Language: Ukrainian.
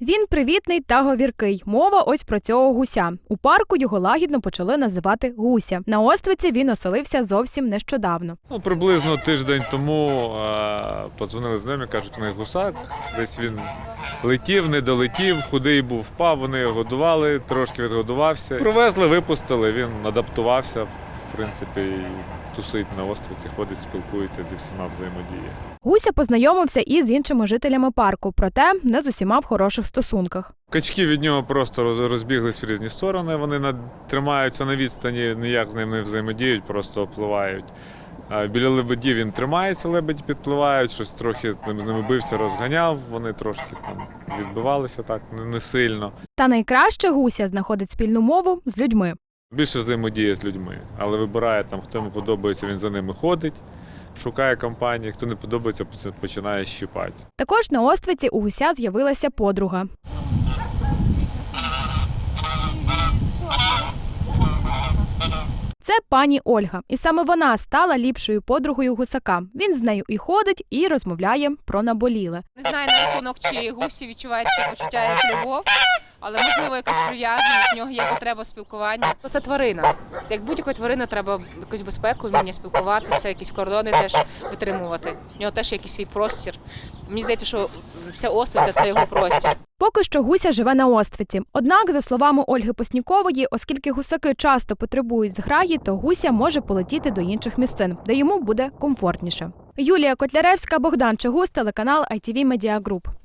Він привітний та говіркий. Мова ось про цього гуся. У парку його лагідно почали називати гуся. На островці він оселився зовсім нещодавно. Ну, приблизно тиждень тому е, подзвонили знайомі, кажуть, у них гусак. Десь він летів, не долетів, худий був, впав, вони його годували, трошки відгодувався. Привезли, випустили, він адаптувався, в принципі, і тусить на островці, ходить, спілкується зі всіма взаємодіє. Гуся познайомився і з іншими жителями парку, проте не з усіма в хороших стосунках. Качки від нього просто розбіглись в різні сторони. Вони на, тримаються на відстані, ніяк з ним не взаємодіють, просто впливають. А Біля лебедів він тримається, лебеді підпливають, щось трохи з ними бився, розганяв. Вони трошки там відбивалися так, не сильно. Та найкраще гуся знаходить спільну мову з людьми. Більше взаємодіє з людьми, але вибирає там, хто йому подобається, він за ними ходить, шукає компанії, хто не подобається, поч- починає щипати. Також на островці у гуся з'явилася подруга. Це пані Ольга, і саме вона стала ліпшою подругою гусака. Він з нею і ходить, і розмовляє про наболіле. Не знаю на рахунок, чи гусі відчувають таке почуття як любов, але можливо якась прив'язаність, в нього є потреба спілкування. Це тварина. Як будь-якої тварини треба якусь безпеку, вміння спілкуватися, якісь кордони теж витримувати. В нього теж є якийсь свій простір. Мені здається, що вся остриця це його простір. Поки що гуся живе на островці. Однак, за словами Ольги Поснікової, оскільки гусаки часто потребують зграї, то гуся може полетіти до інших місцин, де йому буде комфортніше. Юлія Котляревська, Богдан Чигус, телеканал ITV Media Group.